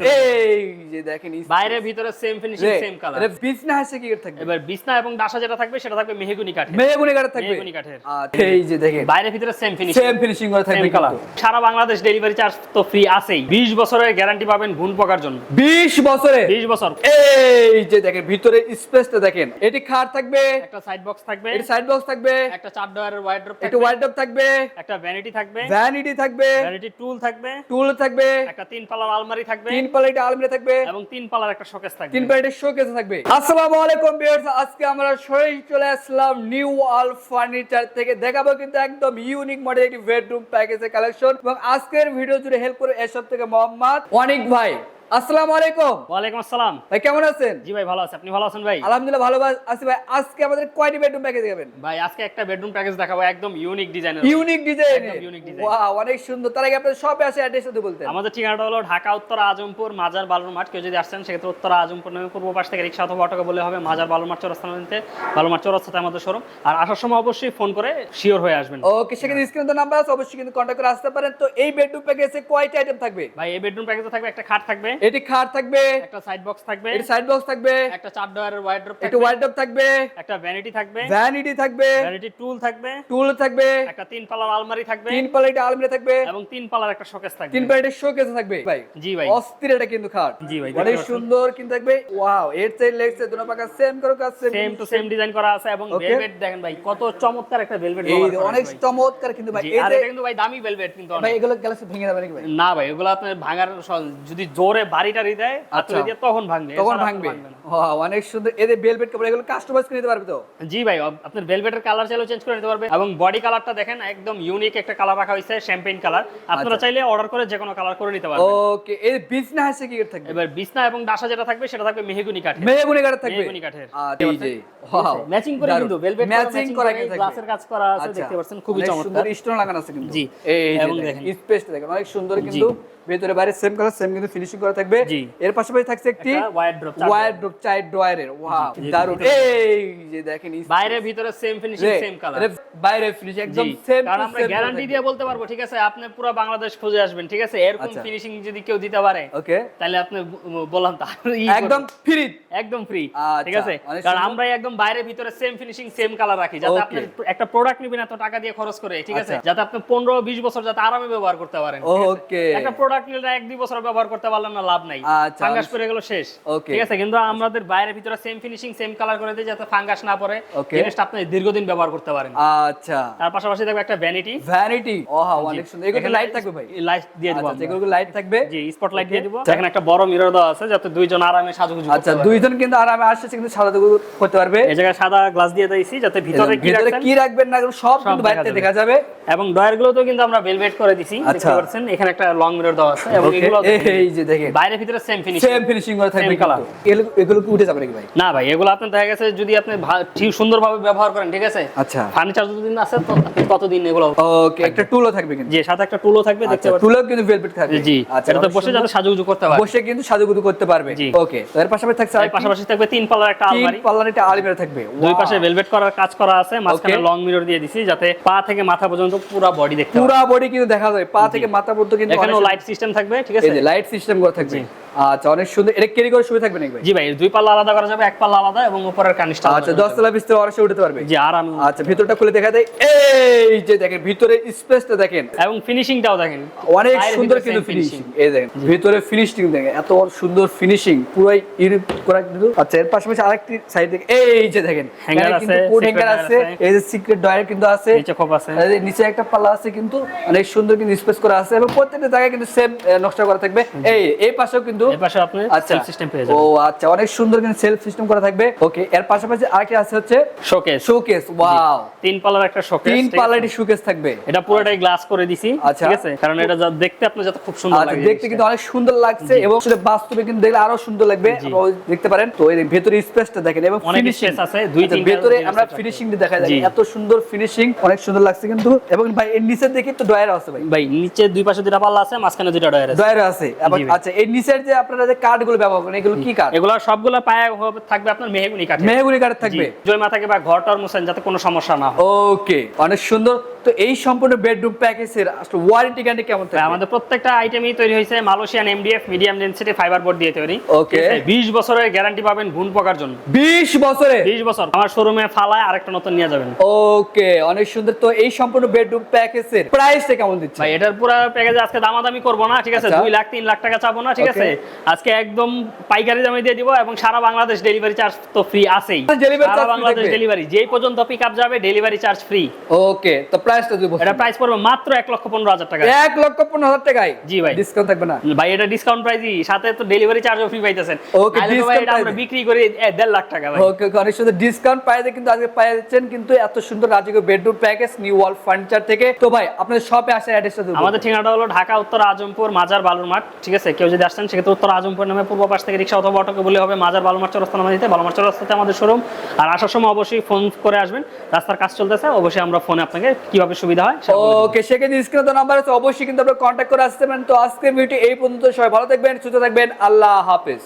Ei! এই যে দেখেন বাইরে ভিতরে সেম ফিনিশিং সেম কালার বিছনা হাসে কি থাকবে? এবার বিছনা এবং ডাসা যেটা থাকবে সেটা থাকবে মেহগুনি কাঠের। মেহগুনি কাঠের থাকবে? মেহগনি কাঠের। আচ্ছা, এই যে দেখেন। বাইরে ভিতরে সেম ফিনিশিং সেম ফিনিশিং করে থাকবে কালার সারা বাংলাদেশ ডেলিভারি চার্জ তো ফ্রি আছেই। 20 বছরের গ্যারান্টি পাবেন ঘুণ পোকার জন্য। 20 বছরে? 20 বছর। এই যে দেখেন ভিতরে স্পেসটা দেখেন। এটি খাট থাকবে। একটা সাইড বক্স থাকবে। এটি সাইড বক্স থাকবে। একটা চার ডয়ারের ওয়াইড্রপ একটু ওয়ার্ডরোব থাকবে। একটা ভ্যানিটি থাকবে। ভ্যানিটি থাকবে। ভ্যানিটি টুল থাকবে। টুল থাকবে। একটা তিন পাল্লার আলমারি থাকবে। তিন পাল্লা আলমিরা থাকবে। এবং তিন পালার একটা শোকেস থাকবে। তিন প্লেটের শোকেস থাকবে। আসসালামু আলাইকুম ভিউয়ার্স আজকে আমরা সরাসরি চলে আসলাম নিউ আল ফার্নিচার থেকে। দেখাবো কিন্তু একদম ইউনিক মডেল একটি বেডরুম প্যাকেজের কালেকশন এবং আজকের ভিডিও জুড়ে হেল্প করে এসব থেকে মোহাম্মদ অনিক ভাই। আসসালামু আলাইকুম। ওয়ালাইকুম আসসালাম। ভাই কেমন আছেন? জি ভাই ভালো আছে। আপনি ভালো আছেন ভাই? আলহামদুলিল্লাহ ভালো আছি ভাই। আজকে আমাদের কয়টি বেডরুম প্যাকেজ দেবেন ভাই আজকে একটা বেডরুম প্যাকেজ দেখাবো একদম ইউনিক ডিজাইনের ইউনিক ডিজাইন design। ওয়াও অনেক সুন্দর। তার আগে আপনাদের সবে আসে অ্যাড্রেস যদি বলতেন। আমাদের ঠিকানাটা হলো ঢাকা উত্তর আজমপুর মাজার বালুর মাঠ কেউ যদি আসছেন সেক্ষেত্রে উত্তর আজমপুর নামে পূর্ব পাশ থেকে রিক্সা অথবা অটোকে বলে হবে মাজার বালুর মাঠ চৌরাস্তা নিতে বালুর মাঠ চৌরাস্তাতে আমাদের শোরুম আর আসার সময় অবশ্যই ফোন করে শিওর হয়ে আসবেন। ওকে সেখানে স্ক্রিনে তো নাম্বার আছে অবশ্যই কিন্তু কন্ট্যাক্ট করে আসতে পারেন। তো এই বেডরুম প্যাকেজে কয়টা আইটেম থাকবে? ভাই এই বেডরুম প্যাকেজে থাকবে একটা খাট থাকবে এটি খাট থাকবে একটা সাইড বক্স থাকবে এটি সাইড বক্স থাকবে একটা চার ডয়ারের ওয়াইড্রপ একটু থাকবে একটা ভ্যানিটি থাকবে ভ্যানিটি থাকবে ভ্যানিটি টুল থাকবে টুল থাকবে একটা তিন পাল্লার আলমারি থাকবে তিন পাল্লা আলমিরা থাকবে এবং তিন পাল্লার একটা শোকেস থাকবে। তিন প্লেটের শোকেস থাকবে। ভাই জি ভাই। অস্থির এটা কিন্তু খাট। জি ভাই, পাচ্ছেন। সুন্দর কিন্তু থাকবে। ওয়াও এর লেগ দুটো পাকা সেম করে কাজ সেম টু সেম ডিজাইন করা আছে এবং ভেলভেট দেখেন ভাই কত চমৎকার একটা ভেলভেট এই অনেক চমৎকার কিন্তু ভাই। এটা কিন্তু ভাই দামি ভেলভেট কিন্তু ভাই এগুলো গ্যালাক্সি ভেঙে যাবে নাকি ভাই? না ভাই এগুলো আপনার ভাঙার যদি জোরে টাড়ি দেয় হাতুড়ি। দিয়ে তখন ভাঙবে তখন ভাঙবে। অনেক সুন্দর। এদের ভেলভেট কাপড় এগুলো কাস্টমাইজ করে নিতে পারবে তো? জি ভাই আপনার ভেলভেটের কালার চাইলেও চেঞ্জ করে নিতে পারবে। এবং বডি কালারটা দেখেন একদম ইউনিক একটা কালার রাখা হয়েছে শ্যাম্পেন কালার আপনারা আচ্ছা। চাইলে অর্ডার করে যে কোনো কালার করে নিতে পারবেন। ওকে এই বিছনা আছে কি থাকবে? এবার বিছনা এবং ডাসা যেটা থাকবে সেটা থাকবে মেহগুনি কাঠের। মেহগুনি কাঠের থাকবে? মেহগুনি কাঠের। আচ্ছা ওয়াও ম্যাচিং করে কিন্তু ভেলভেট ম্যাচিং করা কিন্তু গ্লাসের কাজ করা আছে আচ্ছা, দেখতে পাচ্ছেন খুবই চমৎকার। সুন্দর স্টোন লাগানো আছে কিন্তু। জি, এই এবং দেখেন। স্পেসটা দেখেন অনেক সুন্দর কিন্তু। ভেতরে বাইরে সেম কালার সেম কিন্তু ফিনিশিং করা থাকবে। এর পাশাপাশি থাকছে একটি ওয়ার ড্রপ ড্রয়ারের ওয়াও দারুণ। এই যে দেখেন বাইরে ভিতরে সেম ফিনিশিং সেম কালার বাইরে ফিনিশ একদম সেম কারণ আমরা গ্যারান্টি দিয়ে বলতে পারব ঠিক আছে? আপনি পুরো বাংলাদেশ খুঁজে আসবেন ঠিক আছে? এরকম আচ্ছা। ফিনিশিং যদি কেউ দিতে পারে ওকে। তাহলে আপনি বললাম ই একদম। ফ্রি একদম ফ্রি আচ্ছা, ঠিক আছে? অনেক কারণ আমরা একদম বাইরে ভিতরে সেম ফিনিশিং সেম কালার রাখি যাতে আপনি একটা প্রোডাক্ট নিবেন এত টাকা দিয়ে খরচ করে ঠিক আছে? আচ্ছা। যাতে আপনি 15 20 বছর যাতে আরামে ব্যবহার করতে পারেন ওকে একটা প্রোডাক্ট নিলে এক দুই বছর ব্যবহার করতে পারলেন না লাভ নাই। আচ্ছা, ফাঙ্গাস আমি- পড়ে গেল শেষ ঠিক আছে? কিন্তু আমাদের বাইরে ভিতরে সেম ফিনিশিং সেম কালার করে দিই যাতে ফাঙ্গাস না পড়ে জিনিসটা আপনি দীর্ঘদিন ব্যবহার করতে পারেন। আচ্ছা। তার পাশাপাশি থাকবে একটা ভ্যানিটি ভ্যানিটি ওহা অনেক সুন্দর। এগুলো লাইট থাকবে ভাই? লাইট দিয়ে দিব আচ্ছা এগুলো লাইট থাকবে? জি স্পট লাইট দিয়ে দিব। এখানে একটা বড় মিরর দেওয়া আছে যাতে দুইজন আরামে সাজুগুজু আচ্ছা দুইজন কিন্তু আরামে আসছে কিন্তু দুগু করতে পারবে। এই জায়গায় সাদা গ্লাস দিয়ে দিয়েছি যাতে ভিতরে কি ভিতরে কি রাখবেন না সব কিন্তু বাইরে দেখা যাবে। এবং ডয়ারগুলো তো কিন্তু আমরা ভেলভেট করে দিছি দেখতে আচ্ছা। পাচ্ছেন এখানে একটা লং মিরর দেওয়া আছে এবং এগুলো এই- যে দেখেন। বাইরে ভিতরে সেম ফিনিশিং সেম ফিনিশিং করে থাকবে। কিন্তু। এগুলো- কি উঠে যাবে নাকি ভাই? না ভাই এগুলো আপনার দেখা গেছে যদি আপনি ঠিক সুন্দরভাবে ব্যবহার করেন ঠিক আছে? আচ্ছা। ফার্নিচার যতদিন আছে আপনি এগুলো ওকে একটা টুলও থাকবে কিন্তু। সাথে একটা টুলও থাকবে দেখতে আচ্ছা পাচ্ছেন। টুলও কিন্তু ভেলভেট থাকবে। জি আচ্ছা এটা তো বসে যাতে সাজুগুজু করতে পারে। বসে কিন্তু সাজুগুজু করতে পারবে। জি। ওকে তো এর পাশাপাশি থাকছে এর পাশাপাশি থাকবে তিন পাল্লার একটা তিন আলমারি। পাল্লার একটা আলমিরা থাকবে। দুই পাশে ভেলভেট করার কাজ করা আছে মাঝখানে লং মিরর দিয়ে দিছি যাতে পা থেকে মাথা পর্যন্ত পুরো বডি দেখতে পুরো বডি কিন্তু দেখা যায় পা থেকে মাথা পর্যন্ত কিন্তু এখানে লাইট সিস্টেম থাকবে ঠিক আছে? লাইট সিস্টেম করা থাকবে। আচ্ছা অনেক সুন্দর। এটা ক্যারি করে শুয়ে থাকবে নাকি ভাই? জি ভাই দুই পাল্লা আলাদা করা যাবে এক পাল্লা আলাদা এবং উপরের কানিসটা আচ্ছা তলা তলা উঠতে পারবে? জি আরাম আচ্ছা ভিতরটা খুলে দেখা দেয় এই যে দেখেন ভিতরে স্পেসটা দেখেন। এবং ফিনিশিংটাও দেখেন। অনেক সুন্দর কিন্তু ফিনিশিং এই দেখেন ভিতরে ফিনিশিং দেখেন এত সুন্দর ফিনিশিং পুরাই ইউনিক করা কিন্তু আচ্ছা এর পাশাপাশি আরেকটি সাইড থেকে এই যে দেখেন কিন্তু আছে, কোড হ্যাঙ্গার আছে। এই যে সিক্রেট ডয়ার কিন্তু আছে। নিচে খোপ আছে। নিচে একটা পাল্লা আছে কিন্তু অনেক সুন্দর কিন্তু স্পেস করা আছে এবং প্রত্যেকটা জায়গায় কিন্তু সেম নকশা করা থাকবে। এই এই পাশেও কিন্তু এর পাশে আপনি আচ্ছা। সেলফ সিস্টেম পেয়ে ও আচ্ছা অনেক সুন্দর কিন্তু সেলফ সিস্টেম করা থাকবে। ওকে এর পাশাপাশি আরেকটি আছে হচ্ছে শোকেস শোকেস ওয়াও তিন পাল্লার একটা শোকেস তিন পাল্লাটি শোকেস থাকবে। এটা পুরোটাই গ্লাস করে দিছি আচ্ছা। ঠিক আছে? কারণ এটা দেখতে আপনি যত খুব সুন্দর আচ্ছা লাগে দেখতে কিন্তু অনেক সুন্দর লাগছে এবং সেটা বাস্তবে কিন্তু দেখলে আরও সুন্দর লাগবে। দেখতে পারেন তো এই ভেতরে স্পেসটা দেখেন এবং ফিনিশিং আছে, দুই ভেতরে আমরা দেখা যায় এত সুন্দর ফিনিশিং অনেক সুন্দর লাগছে কিন্তু। এবং ভাই এর নিচের দিকে তো ডয়ার আছে ভাই। ভাই নিচে দুই পাশে দুইটা পাল্লা আছে মাঝখানে ডয়ার আছে। ডয়ার। আচ্ছা এই নিচের যে আপনারা যে কাঠগুলো ব্যবহার করেন এগুলো কি কাঠ? এগুলো সবগুলো পায়ে থাকবে আপনার মেহগুনি কাঠে মেহগুনি কাঠ থাকবে? জয়মা থাকে বা ঘর টর মুছেন যাতে কোনো সমস্যা না হয়। ওকে অনেক সুন্দর। তো এই সম্পূর্ণ বেডরুম প্যাকেজের আসলে ওয়ারেন্টি গ্যারান্টি কেমন থাকবে? আমাদের প্রত্যেকটা আইটেমই তৈরি হয়েছে Malaysian MDF medium density fibre board দিয়ে তৈরি। Okay. বিশ বছরের গ্যারান্টি পাবেন ঘুণ পোকার জন্য। 20 বছরে? বিশ বছর। আমার শোরুমে ফালায় আরেকটা নতুন নিয়ে যাবেন। ওকে অনেক সুন্দর। তো এই সম্পূর্ণ বেডরুম প্যাকেজের প্রাইসটা কেমন দিচ্ছে ভাই এটার পুরো প্যাকেজে আজকে দামাদামি করব না ঠিক আছে? আচ্ছা। দুই লাখ তিন লাখ টাকা চাবো না ঠিক আছে? আজকে একদম পাইকারি দামে দিয়ে দিব এবং সারা বাংলাদেশ ডেলিভারি চার্জ তো ফ্রি আছেই। সারা বাংলাদেশ ডেলিভারি যেই পর্যন্ত পিক আপ যাবে ডেলিভারি চার্জ ফ্রি ওকে তো প্রাইসটা দিব এটা প্রাইস পড়বে মাত্র এক লক্ষ পনেরো হাজার টাকা এক লক্ষ পনেরো হাজার টাকায়? জি ভাই। ডিসকাউন্ট থাকবে না? ভাই এটা ডিসকাউন্ট প্রাইসই সাথে তো ডেলিভারি চার্জও ফ্রি পাইতেছেন। Discount এটা আমরা বিক্রি করি দেড় লাখ টাকা ভাই। ওকে অনেক সুন্দর ডিসকাউন্ট প্রাইসে কিন্তু আজকে পেয়ে যাচ্ছেন কিন্তু এত সুন্দর রাজকীয় bedroom package new wall furniture থেকে। তো ভাই আপনাদের শপে আসার অ্যাড্রেসটা দেবো আমাদের ঠিকানাটা হলো ঢাকা উত্তর আজমপুর মাজার বালুর মাঠ ঠিক আছে? কেউ যদি আসছেন সেক্ষেত্রে উত্তর আজমপুর নামে পূর্ব পাশ থেকে রিক্সা অথবা অটোকে বলে হবে মাজার বালুমার চৌরাস্তা নামে দিতে। বালুমার চৌরাস্তাতে আমাদের শোরুম। আর আসার সময় অবশ্যই ফোন করে আসবেন। রাস্তার কাজ চলতেছে, অবশ্যই আমরা ফোনে আপনাকে কীভাবে সুবিধা হয়। ওকে সেক্ষেত্রে স্ক্রিনে তো নাম্বার আছে, অবশ্যই কিন্তু আপনারা কন্ট্যাক্ট করে আসতে পারেন। তো আজকের ভিডিও এই পর্যন্ত, সবাই ভালো থাকবেন, সুস্থ থাকবেন, আল্লাহ হাফেজ।